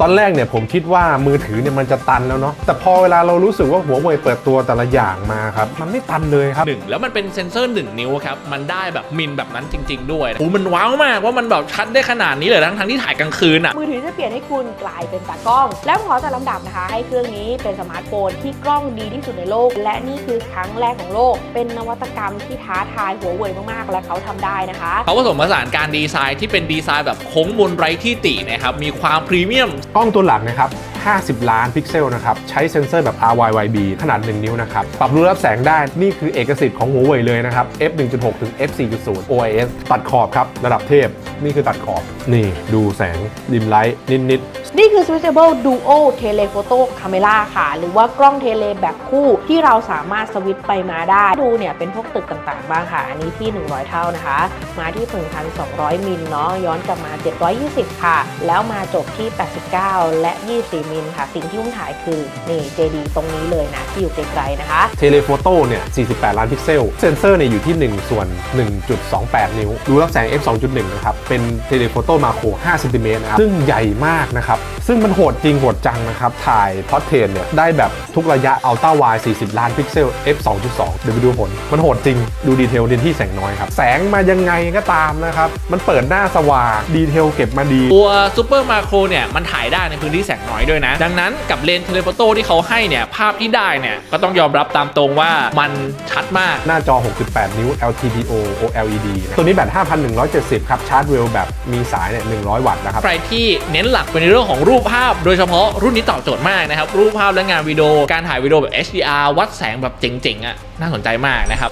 ตอนแรกเนี่ยผมคิดว่ามือถือเนี่ยมันจะตันแล้วเนาะแต่พอเวลาเรารู้สึกว่าหัวเว่ยเปิดตัวแต่ละอย่างมาครับ มันไม่ตันเลยครับ หนึ่งแล้วมันเป็นเซ็นเซอร์ 1 นิ้วครับ มันได้แบบมินแบบนั้นจริง ๆ ด้วยโอ้มันว้าวมากว่ามันแบบชัดได้ขนาดนี้เลยทั้งทั้งๆที่ถ่ายกลางคืนอะมือถือจะเปลี่ยนให้คุณกลายเป็นตากล้อง แล้วขอจัดลำดับนะคะ ให้เครื่องนี้เป็นสมาร์ทโฟนที่กล้องดีที่สุดในโลก และนี่คือครั้งแรกของโลก เป็นนวัตกรรมที่ท้าทายหัวเว่ยมากๆ และเขาทำได้นะคะเขาผสมผสานการดีไซน์ที่เป็นดีไซน์แบบโค้งมนไร้ที่ตินะครับมีความพรีเมียมกล้องตัวหลักนะครับ 50 ล้านพิกเซลนะครับ ใช้เซ็นเซอร์แบบ RYYB ขนาด 1 นิ้วนะครับ ปรับรูรับแสงได้ นี่คือเอกสิทธิ์ของหัวเว่ยเลยนะครับ f 1.6ถึง f 4.0 OIS ตัดขอบครับ ระดับเทพ นี่คือตัดขอบ นี่ดูแสงดิมไลท์นิด นี่คือ Switchable Duo Telephoto Camera ค่ะ หรือว่ากล้องเทเลแบบคู่ที่เราสามารถสวิตไปมาได้ ดูเนี่ยเป็นพวกตึกต่างๆ บ้างค่ะ อันนี้ที่ 100 เท่านะคะ มาที่ 1,200 มิลเนาะ ย้อนกลับมา 720 ค่ะ แล้วมาจบที่ 89 และ 24 มิลค่ะ สิ่งที่อุ้มถ่ายคือนี่ JD ตรงนี้เลยนะ ที่อยู่ไกลๆนะคะ เทเลโฟโต้เนี่ย 48 ล้านพิกเซล เซนเซอร์เนี่ยอยู่ที่ 1 ส่วน 1.28 นิ้วรูรับแสง f 2.1 นะครับ เป็นเทเลโฟโต้มาโคร5เซนติเมตรนะครับ ซึ่งใหญ่มากนะครับซึ่งมันโหดจริงโหดจังนะครับ ถ่ายพอร์เทรตเนี่ยได้แบบทุกระยะอัลต้าไว40 ล้านพิกเซล f 2.2 เดี๋ยวไปดูผล มันโหดจริงดูดีเทลเด่นที่แสงน้อยครับ แสงมายังไงก็ตามนะครับ มันเปิดหน้าสว่างดีเทลเก็บมาดี ตัวซูเปอร์มาโครเนี่ย มันถ่ายได้ในพื้นที่แสงน้อยด้วยนะ ดังนั้นกับเลนส์เทเลโฟโต้ที่เขาให้เนี่ย ภาพที่ได้เนี่ย ก็ต้องยอมรับตามตรงว่ามันชัดมากหน้าจอ 68 นิ้ว LTPO OLED นะตัวนี้แบต5,170 ครับชาร์จเร็วแบบมีสายเนี่ย100 วัตต์นะครับใครที่เน้นหลักเป็นในเรื่องของรูปภาพ โดยเฉพาะรุ่นนี้ตอบโจทย์มากนะครับ รูปภาพและงานวิดีโอ การถ่ายวิดีโอแบบ HDR วัดแสงแบบเจ๋งๆอะน่าสนใจมากนะครับ